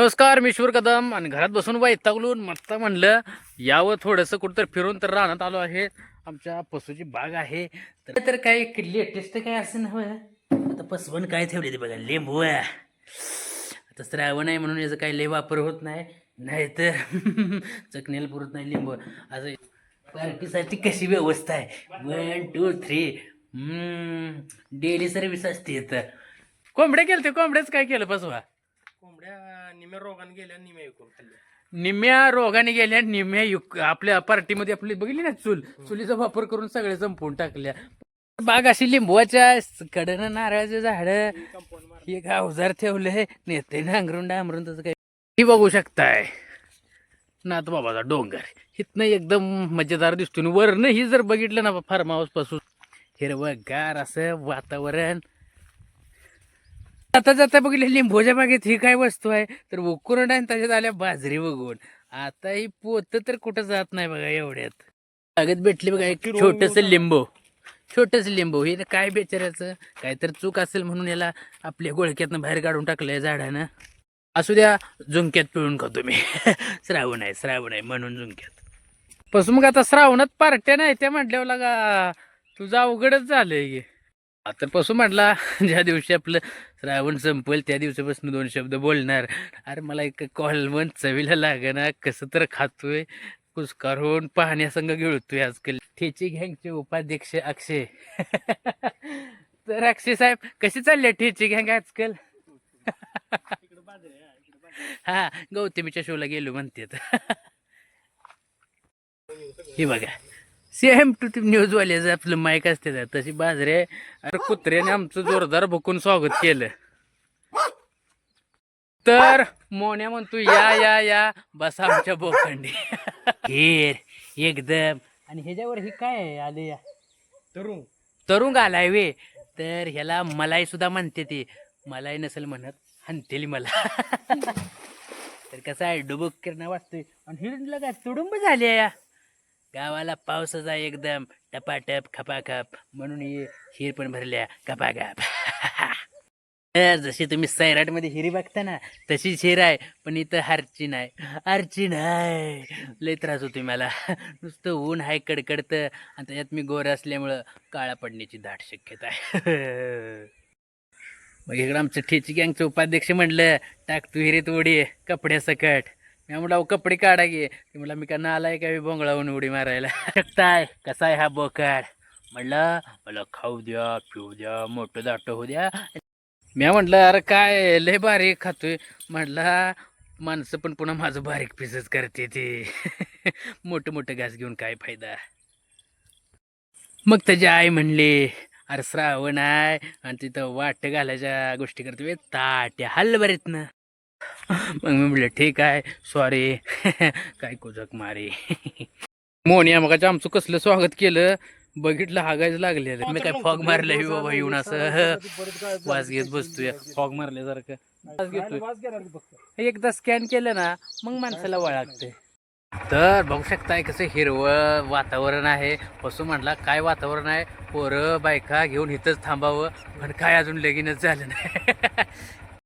नमस्कार मी शिवर कदम आणि घरात बसून वैतागलून मस्त म्हणलं यावं थोडंसं कुठंतरी फिरून तर राहण्यात आलो आहे. आमच्या पसूची बाग आहे. तर काय लेटेस्ट काय असं नव्हे आता पसवण काय ठेवले ते बघा लिंबू आता श्रावण आहे म्हणून याचा काही लय वापर होत नाही. नाहीतर चकण्याला पुरत नाही लिंबू. असं पार्टीसाठी कशी व्यवस्था आहे? One two three daily service असते तर कोंबड्या केलं ते कोंबड्याच काय केलं बसवा कोंबड्या निम्या रोगाने गेल्या निम्या विकून खाल्ल्या. निम्या रोगाने गेल्या निम्या युक आपल्या पार्टीमध्ये आपली बघितली ना चूल. चुलीचा वापर करून सगळे संपवून टाकल्या. बाग अशी लिंबवाच्या कडनं नारळाचे झाड. कंपाऊंड मार हे का अवजार ठेवले नेते नांगरून डांबरून तसं काही ही बघू शकताय. नाथ बाबाचा डोंगर. इथनं एकदम मजेदार दिसतो वरनं ही जर बघितलं ना फार्म हाऊसपासून हिरवगार असं वातावरण. आता जाता बघितलं लिंबोच्या बागेत ही काय वस्तू आहे? तर उकरून आणि त्याच्यात आल्या बाजरी बघून. आता ही पोत तर कुठं जात नाही बघा एवढ्यात. बागेत भेटली बघा एक छोटस लिंबू. छोटस लिंबू. हे काय बेचारायचं काय तर चूक असेल म्हणून याला आपल्या गोळक्यातनं बाहेर काढून टाकलंय झाडानं. असू द्या झुंक्यात पिळून खातो मी श्रावण आहे श्रावण आहे म्हणून झुंक्यात पासून मग आता श्रावणात पार्ट्या नाही त्या म्हटल्यावर लागा तुझं अवघडच झालंय की. तर पसू म्हटला ज्या दिवशी आपलं श्रावण संपेल त्या दिवसापासून दोन शब्द बोलणार. अरे मला एक कॉलमन चवीला लागना कसं तर खातोय कुस्कार होऊन पाहण्यासंग गिळतोय आजकाल. ठेची गँगचे उपाध्यक्ष अक्षय. तर अक्षय साहेब कशी चालली ठेची गँग आजकाल? हा गौतमीच्या शोला गेलो म्हणतात. हे बघा. सेम टू ती न्यूजवाल्याचं आपलं माईक असते तशी बाजरे अरे कुत्र्याने आमचं जोरदार भुकून स्वागत केलं तर मोन्या म्हणतो या या या बसा आमच्या बोखंडी हेर एकदम आणि ह्याच्यावर हे काय आले या तरुण तरुंग आलाय वे तर ह्याला मलाई सुद्धा म्हणते ती मलाई नसेल म्हणत हनतेली मला तर कसं आहे डुबुक किरणा वाटतोय आणि हिरडला काय तुडुंब झाली या गावाला पावसाचा एकदम. टपाटप खपाखप. म्हणून ही हिर पण भरल्या. खपाखप. तर जशी तुम्ही सैराटमध्ये हिरी बघता ना तशीच हिर आहे. पण इथं हारची नाही. हारची नाही. लय त्रास होतो मला. नुसतं ऊन आहे कडकडतं. आणि त्याच्यात मी गोर असल्यामुळं काळा पडण्याची दाट शक्यता आहे. मग इकडं आमचं ठेची गँगचं उपाध्यक्ष म्हणलं टाक तू हिरीत कपड्या सकट मी म्हटलं अहो कपडे काढा गे ते म्हटलं मी का नालाय का बोंगळाहून बोंगळावून उडी मारायला? काय? कसा आहे हा बोकाड? म्हणलं मला खाऊ द्या पिऊ द्या मोठं दाटं होऊ द्या. मी म्हटलं अरे काय लय बारीक खातोय. म्हटलं माणसं पण पुन्हा माझं बारीक पिसच करते ते. मोठं मोठं घास घेऊन काय फायदा? मग त्याची आई म्हणली अरे श्रावण आहे आणि तिथं वाट घालायच्या गोष्टी करते ताट्या हल्ल बरेत ना मग मी म्हटलं ठीक आहे सॉरी काय कुजक मारे. मोनिया मग आमचं कसलं स्वागत केलं? बघितलं हागायचं लागले मी काय फॉग मारलं हे बाबा येऊन असं. वास घेत बसतोय. फॉग मारल्यासारखं. वास घेतोय. एकदा स्कॅन केलं ना मग माणसाला वळागते तर बघू शकताय कसं हिरवं वातावरण आहे. पशु म्हटला काय वातावरण आहे? पोरं बायका घेऊन इथंच थांबावं. पण काय अजून लगीनच झालं नाही.